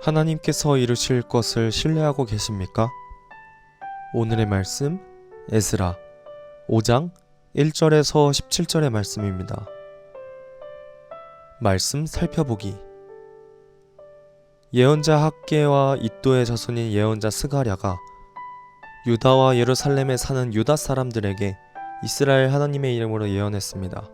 하나님께서 이루실 것을 신뢰하고 계십니까? 오늘의 말씀 에스라 5장 1절에서 17절의 말씀입니다. 말씀 살펴보기 예언자 학계와 이또의 자손인 예언자 스가랴가 유다와 예루살렘에 사는 유다 사람들에게 이스라엘 하나님의 이름으로 예언했습니다.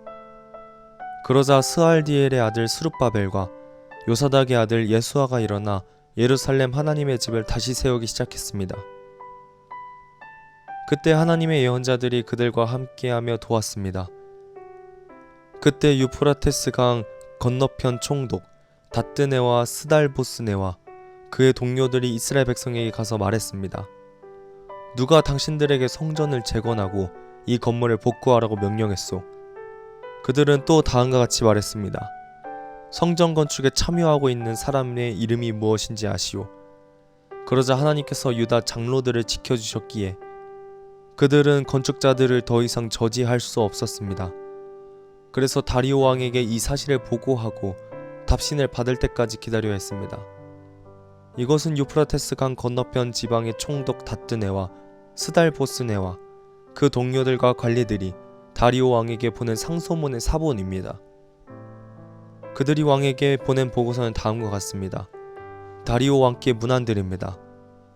그러자 스알디엘의 아들 스룹바벨과 요사닥의 아들 예수아가 일어나 예루살렘 하나님의 집을 다시 세우기 시작했습니다. 그때 하나님의 예언자들이 그들과 함께하며 도왔습니다. 그때 유프라테스 강 건너편 총독 다뜨네와 스달보스네와 그의 동료들이 이스라엘 백성에게 가서 말했습니다. 누가 당신들에게 성전을 재건하고 이 건물을 복구하라고 명령했소. 그들은 또 다음과 같이 말했습니다. 성전 건축에 참여하고 있는 사람의 이름이 무엇인지 아시오. 그러자 하나님께서 유다 장로들을 지켜주셨기에 그들은 건축자들을 더 이상 저지할 수 없었습니다. 그래서 다리오 왕에게 이 사실을 보고하고 답신을 받을 때까지 기다려야 했습니다. 이것은 유프라테스 강 건너편 지방의 총독 다뜨네와 스달보스네와 그 동료들과 관리들이 다리오 왕에게 보낸 상소문의 사본입니다. 그들이 왕에게 보낸 보고서는 다음과 같습니다. 다리오 왕께 문안드립니다.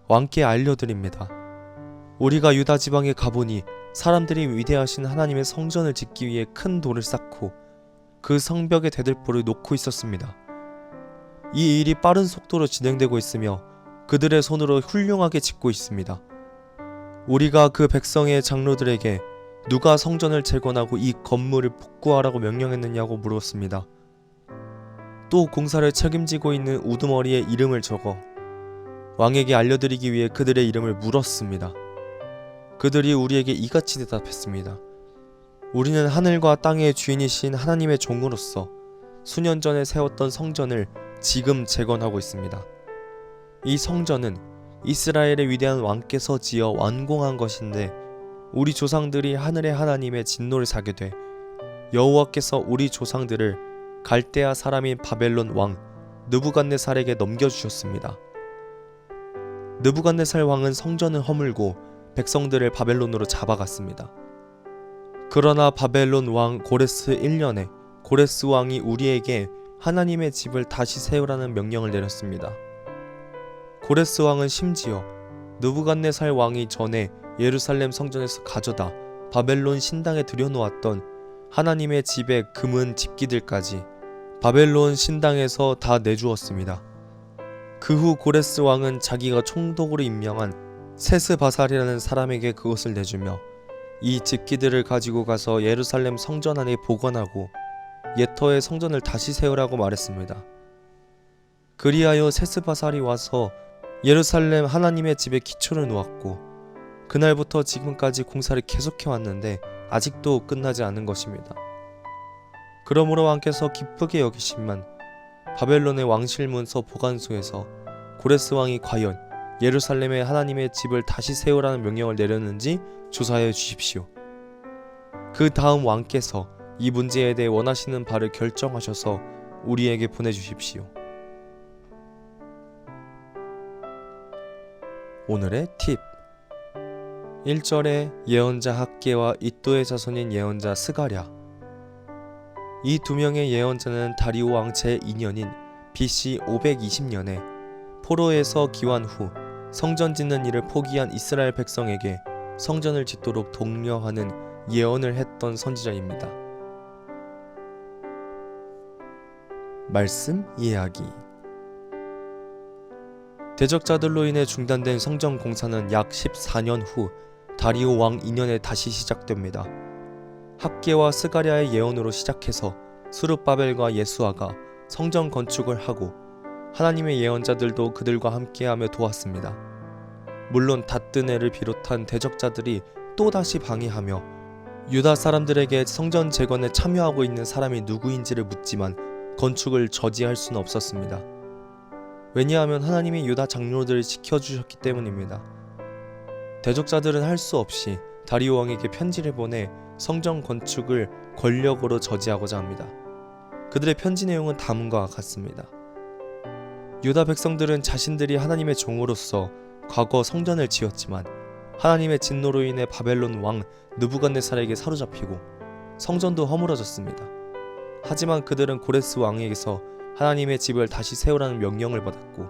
왕께 알려드립니다. 우리가 유다 지방에 가보니 사람들이 위대하신 하나님의 성전을 짓기 위해 큰 돌을 쌓고 그 성벽의 대들보를 놓고 있었습니다. 이 일이 빠른 속도로 진행되고 있으며 그들의 손으로 훌륭하게 짓고 있습니다. 우리가 그 백성의 장로들에게 누가 성전을 재건하고 이 건물을 복구하라고 명령했느냐고 물었습니다. 또 공사를 책임지고 있는 우두머리의 이름을 적어 왕에게 알려드리기 위해 그들의 이름을 물었습니다. 그들이 우리에게 이같이 대답했습니다. 우리는 하늘과 땅의 주인이신 하나님의 종으로서 수년 전에 세웠던 성전을 지금 재건하고 있습니다. 이 성전은 이스라엘의 위대한 왕께서 지어 완공한 것인데 우리 조상들이 하늘의 하나님의 진노를 사게 돼 여호와께서 우리 조상들을 갈대아 사람인 바벨론 왕 느부갓네살에게 넘겨주셨습니다. 느부갓네살 왕은 성전을 허물고 백성들을 바벨론으로 잡아갔습니다. 그러나 바벨론 왕 고레스 1년에 고레스 왕이 우리에게 하나님의 집을 다시 세우라는 명령을 내렸습니다. 고레스 왕은 심지어 느부갓네살 왕이 전에 예루살렘 성전에서 가져다 바벨론 신당에 들여놓았던 하나님의 집의 금은 집기들까지 바벨론 신당에서 다 내주었습니다. 그 후 고레스 왕은 자기가 총독으로 임명한 세스바살이라는 사람에게 그것을 내주며 이 집기들을 가지고 가서 예루살렘 성전 안에 보관하고 예터의 성전을 다시 세우라고 말했습니다. 그리하여 세스바살이 와서 예루살렘 하나님의 집에 기초를 놓았고 그날부터 지금까지 공사를 계속해 왔는데 아직도 끝나지 않은 것입니다. 그러므로 왕께서 기쁘게 여기신만 바벨론의 왕실 문서 보관소에서 고레스 왕이 과연 예루살렘의 하나님의 집을 다시 세우라는 명령을 내렸는지 조사해 주십시오. 그 다음 왕께서 이 문제에 대해 원하시는 바를 결정하셔서 우리에게 보내주십시오. 오늘의 팁 1절에 예언자 학계와 이또의 자손인 예언자 스가랴 이 두 명의 예언자는 다리오 왕 제2년인 BC 520년에 포로에서 기환 후 성전 짓는 일을 포기한 이스라엘 백성에게 성전을 짓도록 독려하는 예언을 했던 선지자입니다. 말씀 이야기 대적자들로 인해 중단된 성전 공사는 약 14년 후 다리오 왕 2년에 다시 시작됩니다. 학계와 스가랴의 예언으로 시작해서 수르바벨과 예수아가 성전 건축을 하고 하나님의 예언자들도 그들과 함께하며 도왔습니다. 물론 다뜨네를 비롯한 대적자들이 또다시 방해하며 유다 사람들에게 성전 재건에 참여하고 있는 사람이 누구인지를 묻지만 건축을 저지할 수는 없었습니다. 왜냐하면 하나님이 유다 장로들을 지켜주셨기 때문입니다. 대적자들은 할 수 없이 다리오 왕에게 편지를 보내 성전 건축을 권력으로 저지하고자 합니다. 그들의 편지 내용은 다음과 같습니다. 유다 백성들은 자신들이 하나님의 종으로서 과거 성전을 지었지만 하나님의 진노로 인해 바벨론 왕 느부갓네살에게 사로잡히고 성전도 허물어졌습니다. 하지만 그들은 고레스 왕에게서 하나님의 집을 다시 세우라는 명령을 받았고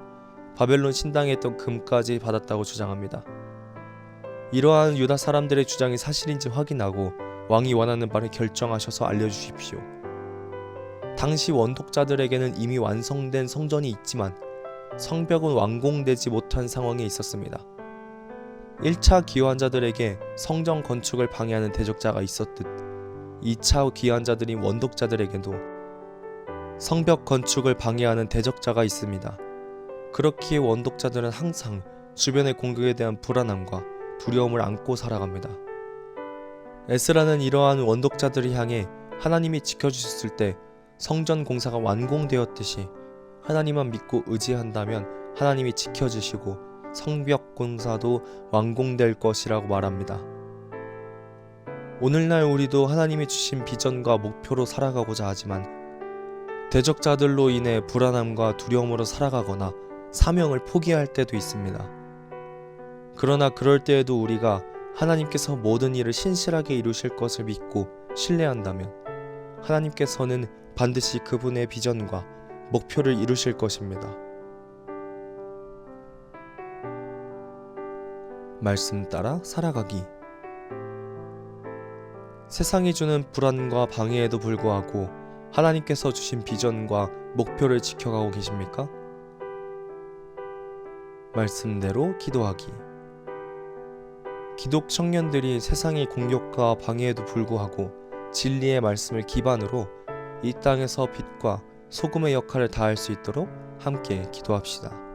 바벨론 신당에 있던 금까지 받았다고 주장합니다. 이러한 유다 사람들의 주장이 사실인지 확인하고 왕이 원하는 바를 결정하셔서 알려주십시오. 당시 원독자들에게는 이미 완성된 성전이 있지만 성벽은 완공되지 못한 상황에 있었습니다. 1차 기환자들에게 성전 건축을 방해하는 대적자가 있었듯 2차 기환자들인 원독자들에게도 성벽 건축을 방해하는 대적자가 있습니다. 그렇기에 원독자들은 항상 주변의 공격에 대한 불안함과 두려움을 안고 살아갑니다. 에스라는 이러한 원독자들을 향해 하나님이 지켜주셨을 때 성전 공사가 완공되었듯이 하나님만 믿고 의지한다면 하나님이 지켜주시고 성벽 공사도 완공될 것이라고 말합니다. 오늘날 우리도 하나님이 주신 비전과 목표로 살아가고자 하지만 대적자들로 인해 불안함과 두려움으로 살아가거나 사명을 포기할 때도 있습니다. 그러나 그럴 때에도 우리가 하나님께서 모든 일을 신실하게 이루실 것을 믿고 신뢰한다면 하나님께서는 반드시 그분의 비전과 목표를 이루실 것입니다. 말씀 따라 살아가기. 세상이 주는 불안과 방해에도 불구하고 하나님께서 주신 비전과 목표를 지켜가고 계십니까? 말씀대로 기도하기. 기독 청년들이 세상의 공격과 방해에도 불구하고 진리의 말씀을 기반으로 이 땅에서 빛과 소금의 역할을 다할 수 있도록 함께 기도합시다.